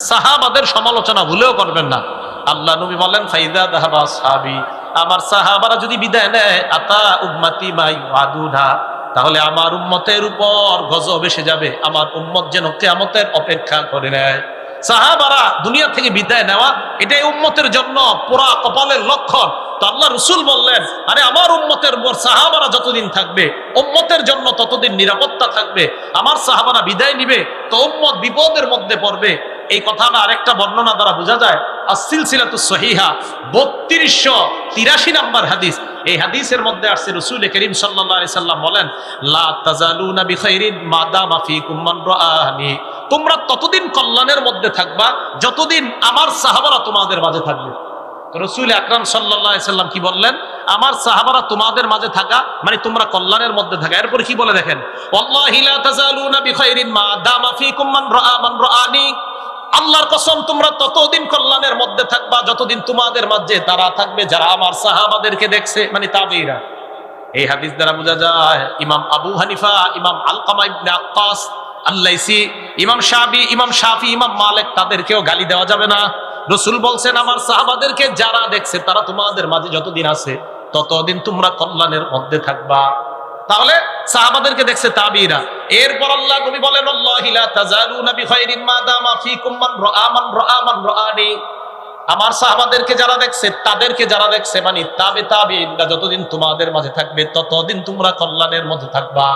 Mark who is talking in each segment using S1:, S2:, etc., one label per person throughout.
S1: সাহাবাদের সমালোচনা ভুলেও করবেন না। আল্লাহ নবী বলেন, ফাইদা দাহাবা সাহাবি। আমার সাহাবারা যদি বিদায় নেয়, আতা উম্মাতি মাই আদুনা তাহলে আমার উম্মতের উপর গজব এসে যাবে। আমার উম্মত যেন কেয়ামতের অপেক্ষা করে নেয়। সাহাবারা দুনিয়া থেকে বিদায় নেওয়া, এটাই উম্মতের জন্য পুরা কপালের লক্ষণ। তো আল্লাহ রসুল বললেন, আরে আমার উম্মতের উপর সাহাবারা যতদিন থাকবে, উম্মতের জন্য ততদিন নিরাপত্তা থাকবে। আমার সাহাবারা বিদায় নিবে, তো উম্মত বিপদের মধ্যে পড়বে। এই কথাটা আরেকটা বর্ণনা দ্বারা বোঝা যায় আসিল সিলাতু সহিহা, বত্রিশশো তিরাশি নাম্বার হাদিস। এই হাদিসের মধ্যে আসছে রসুল করিম সাল্লাল্লাহু সাল্লাম বলেন, লা তোমরা ততদিন কল্যাণের মধ্যে থাকবা, যতদিন আমার সাহাবারা তোমাদের মাঝে থাকবে। রসুল আকরাম সাল্লাহ সাল্লাম কি বললেন? আমার সাহাবারা তোমাদের মাঝে থাকা মানে তোমরা কল্যাণের মধ্যে থাকা। এরপর কি বলে দেখেন? আল্লাহর কসম, তোমরা ততদিন কল্যাণের মধ্যে থাকবা, যতদিন তোমাদের মাঝে তারা থাকবে, যারা আমার সাহাবাদেরকে দেখছে মানে তাবেইরা। এই হাদিস দ্বারা বোঝা যায়, ইমাম আবু হানিফা, ইমাম আলকামা ইবনে আক্কাস, আল্লাইসি, ইমাম শাবি, ইমাম শাফি, ইমাম মালিক, তাদেরকেও গালি দেওয়া যাবে না। রসুল বলছেন, আমার সাহাবাদেরকে যারা দেখছে, তারা তোমাদের মাঝে যতদিন আছে, ততদিন তোমরা কল্যাণের মধ্যে থাকবা। তাহলে সাহাবাদেরকে দেখছে তাবিরা। এরপর আল্লাহ নবী বলেন আমার সাহাবাদেরকে যারা দেখছে, তাদেরকে যারা দেখছে মানে তাবে তাবিইনরা যতদিন তোমাদের মাঝে থাকবে, ততদিন তোমরা কল্যাণের মধ্যে থাকবা।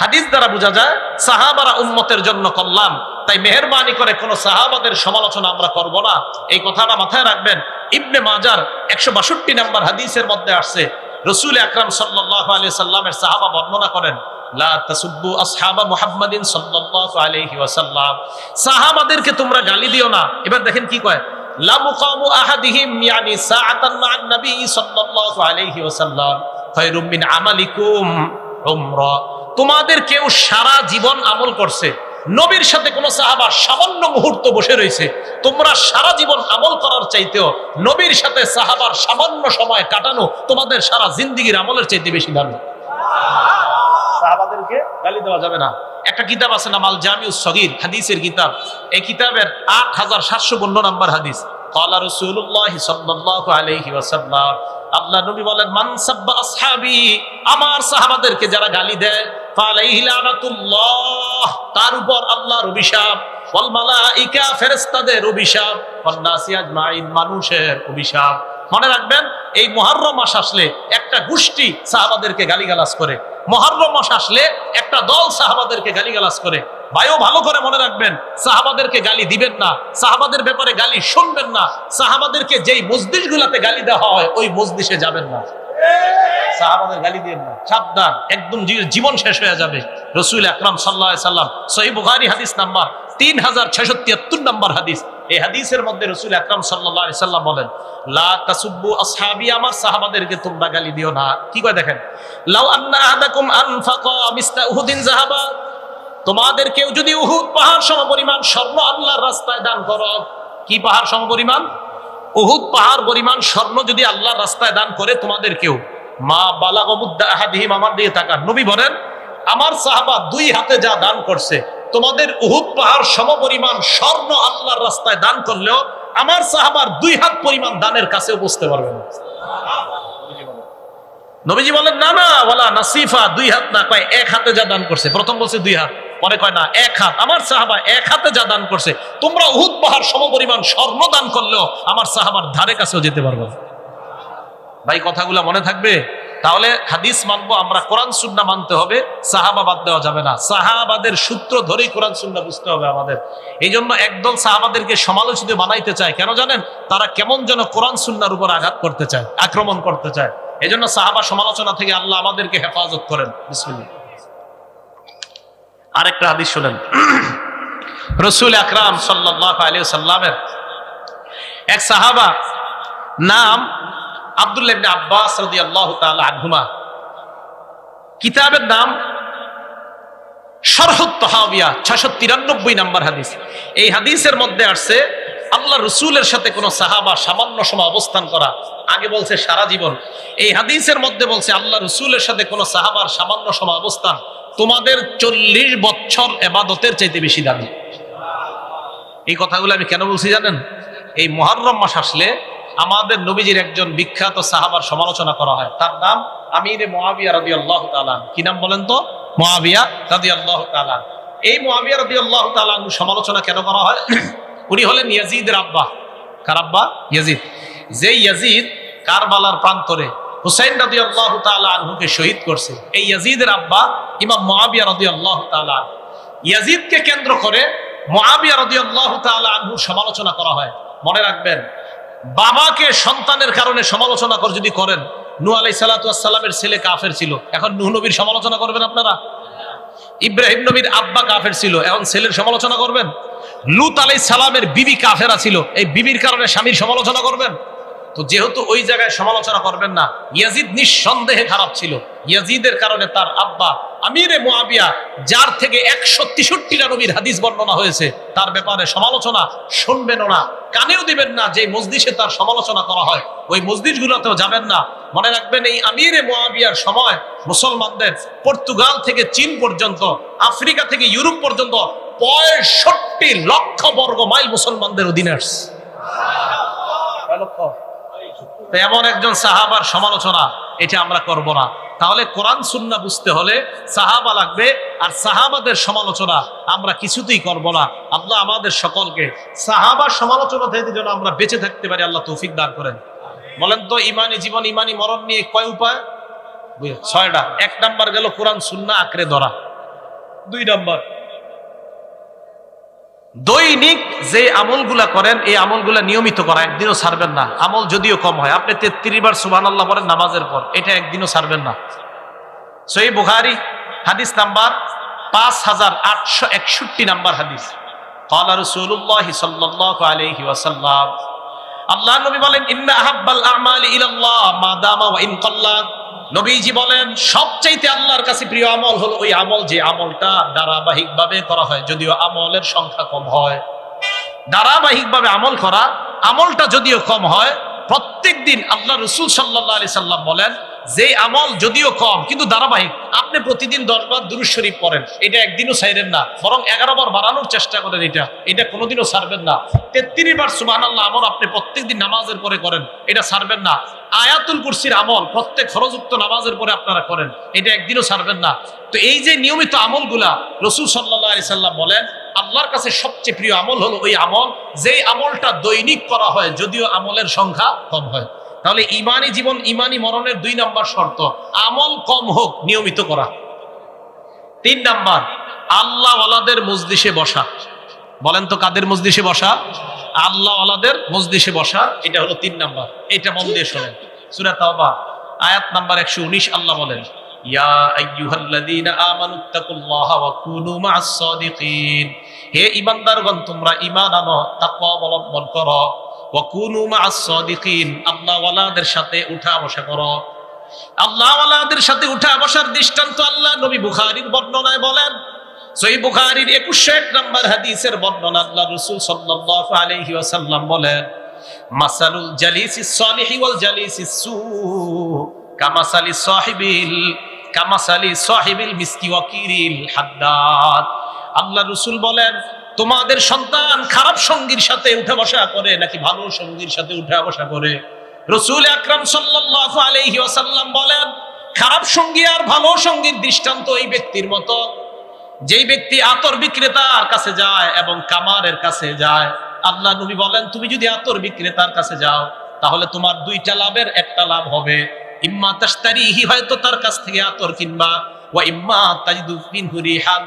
S1: হাদিস দ্বারা বোঝা যায়, সাহাবারা উম্মতের জন্য কল্যাণ। তাই মেহরবানি করে কোন সাহাবাদের সমালোচনা আমরা করব না। এই কথাটা মাথায় রাখবেন। ইবনে মাজার একশো বাষট্টি নাম্বার হাদিসের মধ্যে আসছে রসুল আকরাম সাল্লাহ আলি সাল্লামের সাহাবা বর্ণনা করেন তোমরা গালি দিও না। এবার দেখেন কি কয় তোমাদের কেউ সারা জীবন আমল করছে নবীর সাথে কোন সাহাবা সামান্য মুহূর্ত বসে রয়েছে। তোমরা সারা জীবন আমল করার চাইতেও নবীর সাথে সাহাবার সামান্য সময় কাটানো তোমাদের সারা জিন্দিগির আমলের চাইতে বেশি দামি। সাহাবাদেরকে গালি দেওয়া যাবে না। একটা কিতাব আছে না মাল জামিউ সগির হাদিসের কিতাব। এই কিতাবের আট হাজার সাতশো নাম্বার হাদিস। কলা রসুল্লাহ সাল্লাল্লাহু আলাইহি ওয়াসাল্লাম। আল্লাহ নবী বলেন মান সাব্বা আসহাবি আমার সাহাবাদেরকে যারা গালি দেয় তার উপর আল্লাহর অভিশাপ ফেরেশতাদের অভিশাপ আজমাইন, মানুষের অভিশাপ। মনে রাখবেন, এই মাস আসলে একটা গোষ্ঠী সাহাবাদেরকে গালিগালাজ করে। মহারম মাস আসলে একটা দল সাহাবাদেরকে করে। ভালো করে মনে রাখবেন, সাহাবাদেরকে গালি দিবেন না, সাহাবাদের ব্যাপারে গালি শুনবেন না, সাহাবাদেরকে যেই মসজিদ গুলাতে গালি দেওয়া হয়, ওই মসজিদে যাবেন না। সাহাবাদের গালি না সাবধান, একদম জীবন শেষ হয়ে যাবে। রসুল আকরাম সাল্লাহ সাল্লাম, সহি বুখারি হাদিস নাম্বার তিন হাজার তিয়াত্তর নাম্বার হাদিস। এই হাদিসের মধ্যে রসুল আকরাম সাল্লাহ সাল্লাম বলেন না। কি কয় দেখেন? লাউ তোমাদের কেউ যদি উহুদ পাহাড় সম পরিমাণ স্বর্ণ আল্লাহর রাস্তায় দান করো, কি পাহাড় সম উহুদ পাহাড় পরিমাণ স্বর্ণ যদি আল্লাহ রাস্তায় দান করে তোমাদের কেউ মা বালাগবুদ্দা আহাদিহিম আমার দিকে তাকান। নবী বলেন, আমার সাহাবা দুই হাতে যা দান করছে, তোমাদের উহুদ পাহাড় সম পরিমাণ স্বর্ণ আল্লাহর রাস্তায় দান করলেও আমার সাহাবার দুই হাত পরিমাণ দানের কাছেও বুঝতে পারবে না। নবীজি বলেন, না না বলা নাসিফা দুই হাত না, কয়, এক হাতে যা দান করছে। প্রথম বলছে দুই হাত। পরে কয় না, এক হাত। আমার সাহাবা এক হাতে যা দান করছে, তোমরা উহুদ পাহাড় সম পরিমাণ স্বর্ণ দান করলেও আমার সাহাবার ধারে কাছেও যেতে পারবে। ভাই, কথাগুলো মনে থাকবে? তাহলে হাদিস মানবো, আমরা কোরআন, সুন্না মানতে হবে, সাহাবা বাদ দেওয়া যাবে না। সাহাবাদের সূত্র ধরেই কোরআন, সুন্না বুঝতে হবে আমাদের। এই জন্য একদল সাহাবাদেরকে সমালোচিত বানাইতে চায়। কেন জানেন? তারা কেমন যেন কোরআন, সুন্নার উপর আঘাত করতে চায়, আক্রমণ করতে চায়। এই জন্য সাহাবা সমালোচনা থেকে আল্লাহ আমাদেরকে হেফাজত করেন। বিসমিল্লাহ। আরেকটা হাদিস শুনেন। রসুল আকরাম সাল্লাহ আলী সাল্লামের এক সাহাবা নাম আব্দুল্লাহ ইবনে আব্বাস রাদিয়াল্লাহু তাআলা আনহুমা। কিতাবের নাম শরহুত তাহাবিয়া 693 নাম্বার হাদিস। এই হাদিসের মধ্যে আসছে আল্লাহ রসুলের সাথে কোন সাহাবা সামান্য সময় অবস্থান করা। আগে বলছে সারা জীবন। এই হাদিসের মধ্যে বলছে, আল্লাহ রসুলের সাথে কোন সাহাবার সামান্য সময় অবস্থান তোমাদের চল্লিশ বছর এবাদতের চাইতে বেশি দামি। এই কথাগুলো আমি কেন বলছি জানেন? এই মহারম মাস আসলে আমাদের নবীজির একজন বিখ্যাত সাহাবার সমালোচনা করা হয়। তার নাম আমির মহাবিয়া রদি আল্লাহ তালান কি নাম বলেন তো? মহাবিয়া রদি আল্লাহ তালান এই মহাবিয়া রদি আল্লাহ তালান সমালোচনা কেন করা হয়? উনি হলেন ইয়াজিদের আব্বা। কার আব্বা? ইয়াজিদ। যে ইয়াজিদ কারবালার প্রান্তরে হুসাইন রাদি আল্লাহ আনহুকে শহীদ করছে, এই ইয়াজিদের আব্বা ইমাম মহাবিয়া রদি আল্লাহ তালা ইয়াজিদকে কেন্দ্র করে মহাবিয়া রদি আল্লাহ আনহুর সমালোচনা করা হয়। মনে রাখবেন, বাবাকে সন্তানের কারণে সমালোচনা করে যদি করেন নু আলাই সালাতামের ছেলে কাফের ছিল। এখন নুহ নবীর সমালোচনা করবেন আপনারা? ইব্রাহিম নবীর আব্বা কাফের ছিল, এখন ছেলের সমালোচনা করবেন? লুত আলাই সালামের বিবি কাফেরা ছিল, এই বিবির কারণে স্বামীর সমালোচনা করবেন? তো যেহেতু ওই জায়গায় সমালোচনা করবেন না, ইয়াজিদ নিঃসন্দেহে খারাপ ছিল। ইয়াজিদের কারণে তার আব্বা আমিরে মুআবিয়া, যার থেকে একশো তেষট্টিটা নবীর হাদিস বর্ণনা হয়েছে, তার ব্যাপারে সমালোচনা শুনবেন না, কানেও দিবেন না যে মসজিষে তার সমালোচনা করা হয়। ওই মসজিদ গুলোতেও যাবেন না। মনে রাখবেন এই আমিরে মুআবিয়ার সময় মুসলমানদের পর্তুগাল থেকে চীন পর্যন্ত, আফ্রিকা থেকে ইউরোপ পর্যন্ত পঁয়ষট্টি লক্ষ বর্গ মাইল মুসলমানদের অধীনে আসছে। লক্ষ? তো এমন একজন সাহাবার সমালোচনা, এটা আমরা করব না। তাহলে কোরআন সুন্না বুঝতে হলে সাহাবা লাগবে, আর সাহাবাদের সমালোচনা আমরা কিছুতেই করব না। আল্লাহ আমাদের সকলকে সাহাবার সমালোচনা থেকে যেন আমরা বেঁচে থাকতে পারি, আল্লাহ তৌফিক দান করেন। বলেন তো, ইমানি জীবন, ইমানি মরণ নিয়ে কয় উপায়? ছয়টা। এক নাম্বার গেল কোরআন সুন্না আঁকড়ে ধরা। দুই নাম্বার দৈনিক যে আমলগুলা করেন এই আমলগুলা নিয়মিত করা একদিনও ছাড়বেন না আমল যদিও কম হয় আপনি তেত্রিশ বার সুবাহ আল্লাহ বলেন নামাজের পর এটা একদিনও ছাড়বেন না সই বুখারি হাদিস নাম্বার পাঁচ হাজার আটশো একষট্টি নাম্বার হাদিস قال رسول الله صلى الله عليه وسلم আল্লাহ নবী বলেন ইন্না আহাব্বাল আমালি ইলাল্লাহ মা দামা ওয়া ইন কাল্লা নবীজি বলেন, সবচাইতে আল্লাহর কাছে প্রিয় আমল হলো ওই আমল যে আমলটা ধারাবাহিকভাবে করা হয়, যদিও আমলের সংখ্যা কম হয়। ধারাবাহিকভাবে আমল করা, আমলটা যদিও কম হয় প্রত্যেক দিন আল্লাহ রসুল সাল্লাহ আলি সাল্লাম বলেন যে আমল যদিও কম, কিন্তু ধারাবাহিক, আপনি প্রতিদিন দশবার দুরুজ শরীফ পড়েন। এটা একদিনও ছাইরেন না, বরং এগারো বার বাড়ানোর চেষ্টা করেন এটা। এটা কোনোদিনও ছাড়বেন না। তেত্রিশ বার সুবাহ আল্লাহ আমল আপনি প্রত্যেক দিন নামাজের পরে করেন, এটা ছাড়বেন না। আয়াতুল কুরসির আমল প্রত্যেক ফরযুক্ত নামাজের পরে আপনারা করেন, এটা একদিনও ছাড়বেন না। তো এই যে নিয়মিত আমলগুলা, রসুল সাল্লাহ আলি সাল্লাম বলেন, আল্লাহর কাছে সবচেয়ে প্রিয় আমল হলো ওই আমল, যেই আমলটা দৈনিক করা হয়, যদিও আমলের সংখ্যা কম হয়। তাহলে ইমানি জীবন, ইমানি মরণের দুই নাম্বার শর্ত, আমল কম হোক, নিয়মিত করা। তিন নাম্বার আল্লাহ ওয়ালাদের মজলিসে বসা। বলেন তো কাদের মজলিসে বসা? আল্লাহ ওয়ালাদের মজলিসে বসা, এটা হলো তিন নাম্বার। এটা মন দিয়ে শোনেন। সূরা তাওবা, আয়াত নাম্বার 119 আল্লাহ বলেন, ইয়া আইয়ুহাল্লাযীনা আমানুত্তাকুল্লাহা ওয়া কুনু মা'আস সাদিকিন হে ঈমানদারগণ, তোমরা ঈমান আনো, তাকওয়া অবলম্বন করো। ওয়া কুনু মা'আস সাদিকিন আল্লাহ ওয়ালাদের সাথে উঠা বসা করো। আল্লাহওয়ালাদের সাথে উঠা বসার দৃষ্টান্ত আল্লাহ নবী বুখারীর বর্ণনায় বলেন। সহি বুখারীর 21 নম্বর হাদিসের বর্ণনা আল্লাহ রাসূল সাল্লাল্লাহু আলাইহি ওয়াসাল্লাম বলেন, মাসালুল সু আল্লাহ রাসূল বলেন তোমাদের সন্তান খারাপ সঙ্গীর সাথে উঠা বসা করে নাকি ভালো সঙ্গীর সাথে উঠা বসা করে? রসুল আকরাম সাল্লাল্লাহু আলাইহি বলেন, খারাপ সঙ্গী আর ভালো সঙ্গীর দৃষ্টান্ত এই ব্যক্তির মতো। যেই ব্যক্তি আতর বিক্রেতার কাছে যায় এবং কামারের কাছে যায়, আল্লাহ নবী বলেন, তুমি যদি আতর বিক্রেতার কাছে যাও, তাহলে তোমার দুইটা লাভের একটা লাভ হবে। ইম্মা তাশতারিহি, হয়তো তার কাছ থেকে আতর কিনবা তাজিদু মিনহু রিহান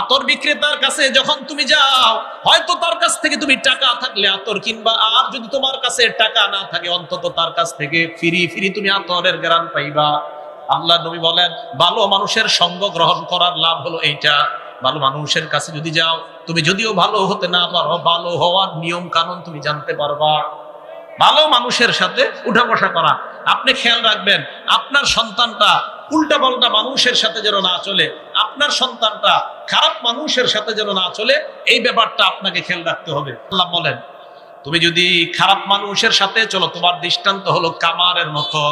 S1: আতর বিক্রেতার কাছে যখন তুমি যাও, হয়তো তার কাছ থেকে তুমি টাকা থাকলে আতর কিনবা, আর যদি তোমার কাছে টাকা না থাকে, অন্তত তার কাছ থেকে তুমি আতরের গ্রান পাইবা। আল্লাহ নবী বলেন, ভালো মানুষের সঙ্গ গ্রহণ করার লাভ হলো এইটা। ভালো মানুষের কাছে যদি যাও, তুমি যদিও ভালো হতে না পারো, ভালো হওয়ার নিয়ম কানুন তুমি জানতে পারবা। ভালো মানুষের সাথে উঠা বসা করা। আপনি খেয়াল রাখবেন, আপনার সন্তানটা উল্টা পাল্টা মানুষের সাথে যেন না চলে, আপনার সন্তানটা খারাপ মানুষের সাথে যেন না চলে, এই ব্যাপারটা আপনাকে খেয়াল রাখতে হবে। আল্লাহ বলেন, তুমি যদি খারাপ মানুষের সাথে চলো, তোমার দৃষ্টান্ত হলো কামারের মতো।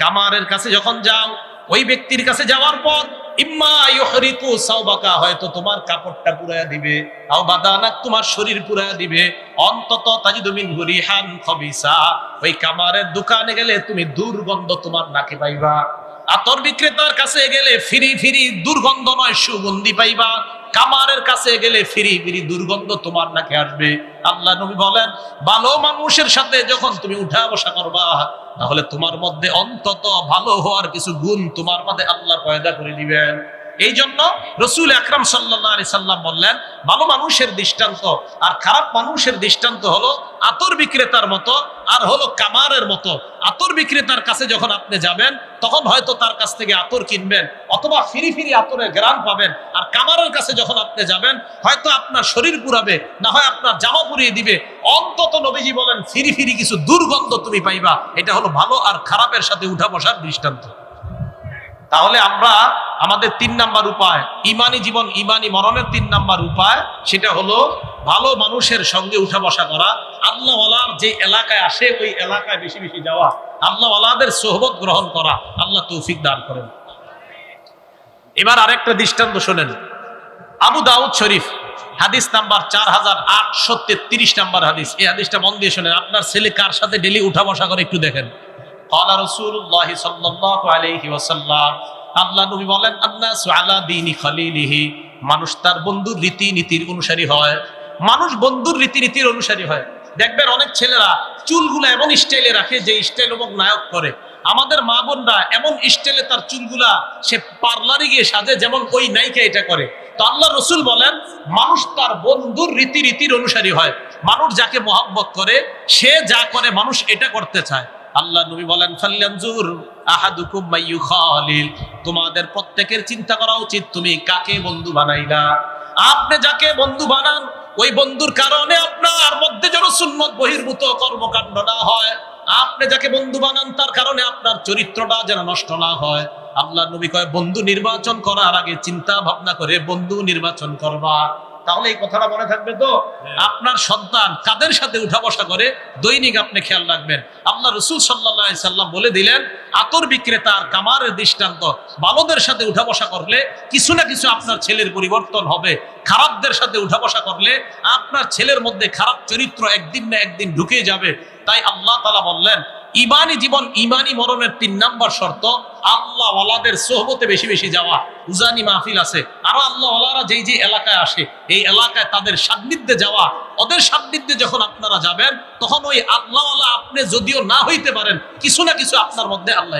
S1: কামারের কাছে যখন যাও, ওই ব্যক্তির কাছে যাওয়ার পর, ইম্মা সাওবাকা, হয়তো তোমার কাপড়টা পুরায়া দিবে, আও বাদানাক তোমার শরীর পুরায়া দিবে। অন্তত তাজিদু মিন খবিসা। ওই কামারের দোকানে গেলে তুমি দুর্গন্ধ তোমার নাকে পাইবা। আতর বিক্রেতার কাছে গেলে ফিরি ফিরি দুর্গন্ধ নয়, সুগন্ধি পাইবা। কামারের কাছে গেলে ফিরি ফিরি দুর্গন্ধ তোমার নাকে আসবে। আল্লাহ নবী বলেন, ভালো মানুষের সাথে যখন তুমি উঠা বসা করবা, তাহলে তোমার মধ্যে অন্তত ভালো হওয়ার কিছু গুণ তোমার মধ্যে আল্লাহ পয়দা করে দিবেন। এই জন্য রসুল আকরাম সাল্লাহ সাল্লাম বললেন, ভালো মানুষের দৃষ্টান্ত আর খারাপ মানুষের দৃষ্টান্ত হলো আতর বিক্রেতার মতো আর হলো কামারের মতো। আতর বিক্রেতার কাছে যখন আপনি যাবেন, তখন হয়তো তার কাছ থেকে আতর কিনবেন অথবা ফিরি ফিরি আতরের গ্রাম পাবেন। আর কামারের কাছে যখন আপনি যাবেন, হয়তো আপনার শরীর পুরাবে, না হয় আপনার জামা পুড়িয়ে দিবে। অন্তত নবীজি বলেন, ফিরি ফিরি কিছু দুর্গন্ধ তুমি পাইবা। এটা হলো ভালো আর খারাপের সাথে উঠা বসার দৃষ্টান্ত। তাহলে আমরা আমাদের তিন নাম্বার উপায়, ইমানি জীবন, ইমানি মরণের তিন নাম্বার উপায়, সেটা হলো ভালো মানুষের সঙ্গে উঠা বসা করা। আল্লাহ যে এলাকায় আসে, ওই এলাকায় বেশি বেশি যাওয়া। আল্লাহওয়ালাদের সোহবত গ্রহণ করা, আল্লাহ তৌফিক দান করেন। এবার আরেকটা দৃষ্টান্ত শোনেন। আবু দাউদ শরীফ, হাদিস নাম্বার চার হাজার আটশো তেত্রিশ নাম্বার হাদিস। এই হাদিসটা মন দিয়ে শোনেন, আপনার ছেলে কার সাথে ডেলি উঠা বসা করে একটু দেখেন। কলা রসুল্লাহ সাল্লাহ আলহি ওসাল্লাম আল্লাহ নবী বলেন, আন্নাসু আলা দীনি খলিলিহি। মানুষ তার বন্ধুর রীতি নীতির অনুসারী হয়। মানুষ বন্ধুর রীতি নীতির অনুসারী হয়। দেখবেন অনেক ছেলেরা চুলগুলা এমন স্টাইলে রাখে যে স্টাইল এবং নায়ক করে। আমাদের মা বোনরা এমন স্টাইলে তার চুলগুলা সে পার্লারে গিয়ে সাজে যেমন ওই নায়িকা এটা করে। তো আল্লাহ রসুল বলেন, মানুষ তার বন্ধুর রীতি রীতির অনুসারী হয়। মানুষ যাকে মহাব্বত করে, সে যা করে মানুষ এটা করতে চায়। আল্লাহ নবী বলেন ফাল্লানজুর আহাদুকুম মাইয়ু খালিল তোমাদের প্রত্যেকের চিন্তা করা উচিত, তুমি কাকে বন্ধু বানাইলা? আপনি যাকে বন্ধু বানান, ওই বন্ধুর কারণে আপনার মধ্যে যেন সুন্নত বহির্ভূত কর্মকাণ্ড না হয়। আপনি যাকে বন্ধু বানান, তার কারণে আপনার চরিত্রটা যেন নষ্ট না হয়। আল্লাহ নবী কয়, বন্ধু নির্বাচন করার আগে চিন্তা ভাবনা করে বন্ধু নির্বাচন করবা। তাহলে এই কথাটা মনে থাকবে তো? আপনার সন্তান কাদের সাথে উঠা বসা করে? দৈনিক আপনি খেয়াল রাখবেন। আল্লাহ রসুল সাল্লাহ সাল্লাম বলে দিলেন আতর বিক্রেতা আর কামারের দৃষ্টান্ত ভালোদের সাথে উঠা বসা করলে কিছু না কিছু আপনার ছেলের পরিবর্তন হবে। খারাপদের সাথে উঠা বসা করলে আপনার ছেলের মধ্যে খারাপ চরিত্র একদিন না একদিন ঢুকে যাবে। তাই আল্লাহ তালা বললেন ইমানি জীবন, ইমানি মরণের তিন নাম্বার শর্ত আল্লাহ ওয়ালাদের সোহবতে বেশি বেশি যাওয়া। উজানি মাহফিল আছে। আরও আল্লাহ ওয়ালারা যেই যে এলাকায় আসে, এই এলাকায় তাদের সান্নিধ্যে যাওয়া, ওদের সান্নিধ্যে যখন আপনারা যাবেন, তখন ওই আল্লাহ আপনি যদিও না হইতে পারেন, কিছু না কিছু আপনার মধ্যে আল্লাহ